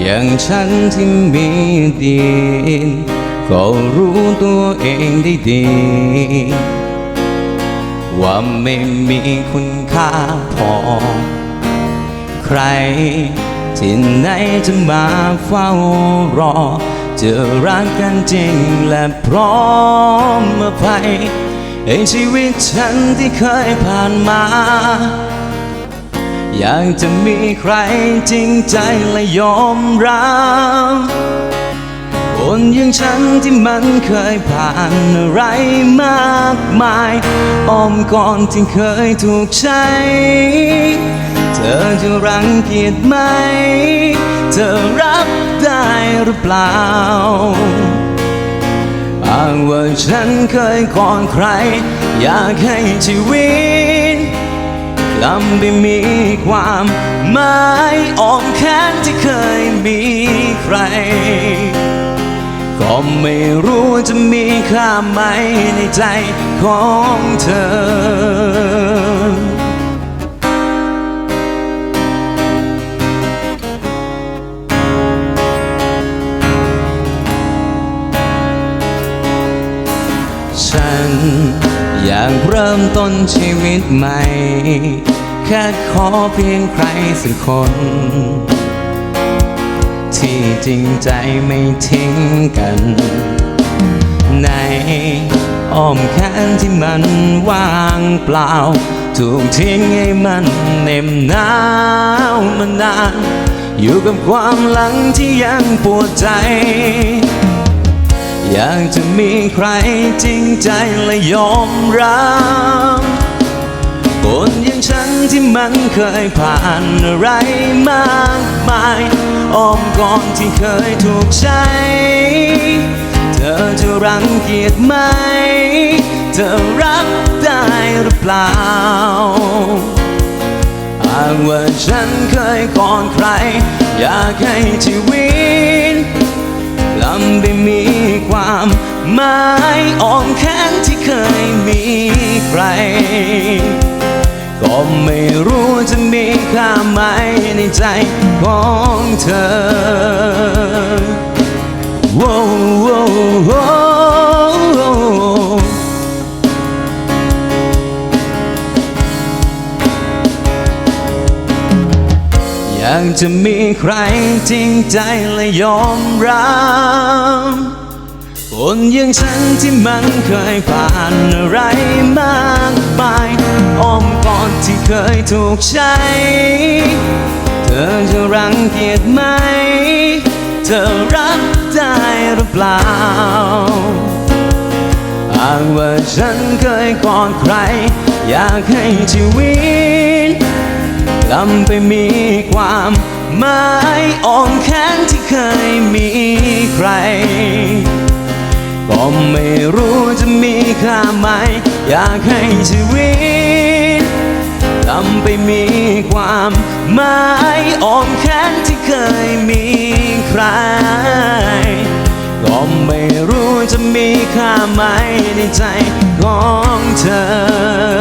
อย่างฉันที่มีดีนก็รู้ตัวเองได้ดี ว่าไม่มีคุณค่าพอ ใครที่ไหนจะมาเฝ้ารอ จะรักกันจริงและพร้อมอภัยให้ชีวิตฉันที่เคยผ่านมา อยากจะมีใครจริงใจและยอมรับคนอย่างฉันที่มันเคยผ่านอะไรมากมายอ้อมก่อนที่เคยถูกใช้ เธอจะรังเกียจไหม เธอรับได้หรือเปล่าอ้างว่าฉันเคยก่อนใคร อยากให้ชีวิตำไปมีความหมายอ้อมแขนที่เคยมีใคร ก็ไม่รู้จะมีค่าไหมในใจของเธอฉันอยากเริ่มต้นชีวิตใหม่ แค่ขอเพียงใครสักคน ที่จริงใจไม่ทิ้งกัน ในอ้อมแขนที่มันว่างเปล่า ถูกทิ้งให้มันเหน็บหนาวมานาน อยู่กับความหลังที่ยังปวดใจอยากจะมีใครจริงใจและยอมรับ คนอย่างฉันที่มันเคยผ่านอะไรมากมายอ้อมกอนที่เคยถูกใช้เธอจะรังเกียจไหม เธอรับได้หรือเปล่าอางว่าฉันเคยก่อนใคร อยากให้ชีวิตลำไปมีความหมายอ้อมแขนที่เคยมีใคร ก็ไม่รู้จะมีค่าไหมในใจของเธอว้โว้โว้อยากจะมีใครจริงใจและยอมรับ คนอย่างฉันที่มันเคยผ่านอะไรมากมายอ้อมกอนที่เคยถูกใช้ เธอจะรังเกียจไหม เธอรับได้หรือเปล่าอ้างว่าฉันเคยกอนใคร อยากให้ชีวิตลำไปมีความหมายอ้อมแขนที่เค ไม่รู้จะมีค่าไหม อยากให้ชีวิตทำไปมีความหมายอ้อมแขนที่เคยมีใคร ก็ไม่รู้จะมีค่าไหมในใจของเธอ